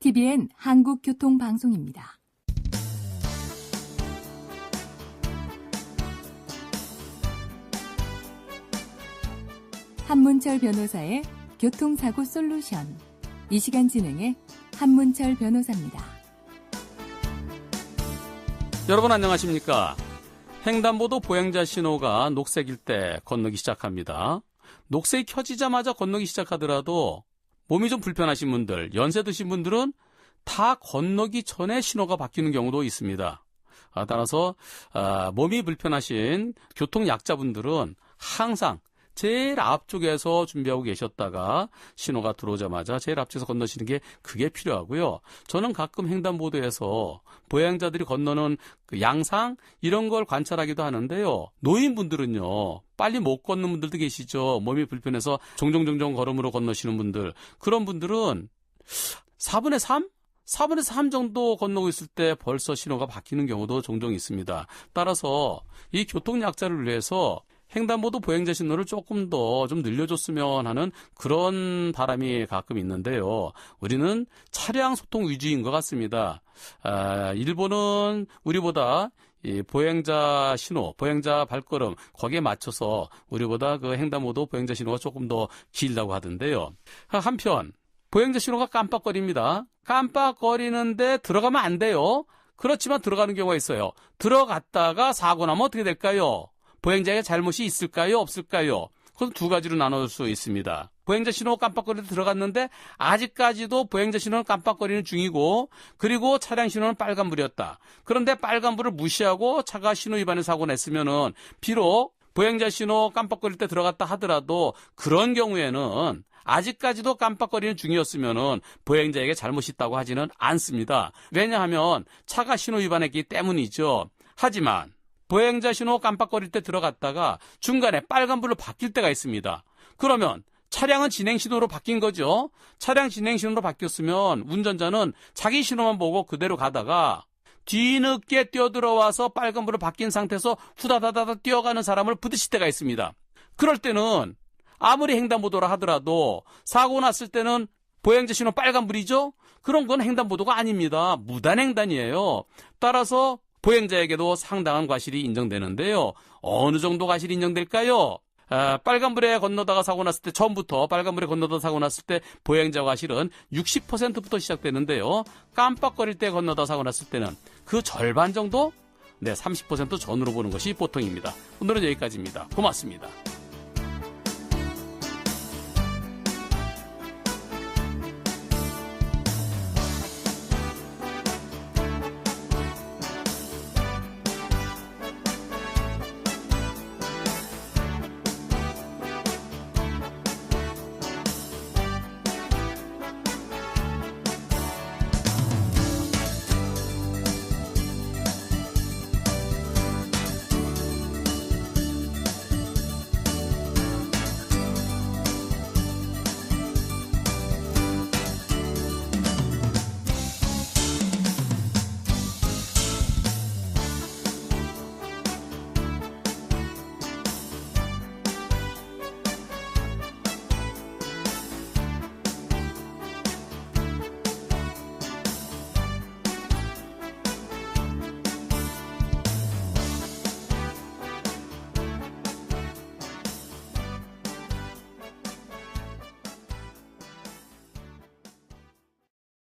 TBN 한국교통방송입니다. 한문철 변호사의 교통사고 솔루션. 이 시간 진행의 한문철 변호사입니다. 여러분 안녕하십니까? 횡단보도 보행자 신호가 녹색일 때 건너기 시작합니다. 녹색이 켜지자마자 건너기 시작하더라도 몸이 좀 불편하신 분들, 연세 드신 분들은 다 건너기 전에 신호가 바뀌는 경우도 있습니다. 아, 따라서 아, 몸이 불편하신 교통 약자분들은 항상 제일 앞쪽에서 준비하고 계셨다가 신호가 들어오자마자 제일 앞쪽에서 건너시는 게 그게 필요하고요. 저는 가끔 횡단보도에서 보행자들이 건너는 그 양상 이런 걸 관찰하기도 하는데요. 노인분들은요. 빨리 못 걷는 분들도 계시죠. 몸이 불편해서 종종 종종 걸음으로 건너시는 분들. 그런 분들은 4분의 3? 4분의 3 정도 건너고 있을 때 벌써 신호가 바뀌는 경우도 종종 있습니다. 따라서 이 교통약자를 위해서 횡단보도 보행자 신호를 조금 더 좀 늘려줬으면 하는 그런 바람이 가끔 있는데요. 우리는 차량 소통 위주인 것 같습니다. 아, 일본은 우리보다 이 보행자 신호, 보행자 발걸음 거기에 맞춰서 우리보다 그 횡단보도 보행자 신호가 조금 더 길다고 하던데요. 한편 보행자 신호가 깜빡거립니다. 깜빡거리는데 들어가면 안 돼요. 그렇지만 들어가는 경우가 있어요. 들어갔다가 사고 나면 어떻게 될까요? 보행자의 잘못이 있을까요? 없을까요? 그건 두 가지로 나눌 수 있습니다. 보행자 신호 깜빡거리다 들어갔는데 아직까지도 보행자 신호는 깜빡거리는 중이고 그리고 차량 신호는 빨간불이었다. 그런데 빨간불을 무시하고 차가 신호 위반의 사고 냈으면은 비록 보행자 신호 깜빡거릴 때 들어갔다 하더라도 그런 경우에는 아직까지도 깜빡거리는 중이었으면은 보행자에게 잘못이 있다고 하지는 않습니다. 왜냐하면 차가 신호 위반했기 때문이죠. 하지만 보행자 신호 깜빡거릴 때 들어갔다가 중간에 빨간불로 바뀔 때가 있습니다. 그러면 차량은 진행 신호로 바뀐 거죠. 차량 진행 신호로 바뀌었으면 운전자는 자기 신호만 보고 그대로 가다가 뒤늦게 뛰어들어와서 빨간불로 바뀐 상태에서 후다다다다 뛰어가는 사람을 부딪힐 때가 있습니다. 그럴 때는 아무리 횡단보도라 하더라도 사고 났을 때는 보행자 신호 빨간불이죠? 그런 건 횡단보도가 아닙니다. 무단횡단이에요. 따라서 보행자에게도 상당한 과실이 인정되는데요. 어느 정도 과실이 인정될까요? 아, 빨간불에 건너다가 사고 났을 때 처음부터 빨간불에 건너다 사고 났을 때 보행자 과실은 60%부터 시작되는데요. 깜빡거릴 때 건너다 사고 났을 때는 그 절반 정도? 네, 30% 전으로 보는 것이 보통입니다. 오늘은 여기까지입니다. 고맙습니다.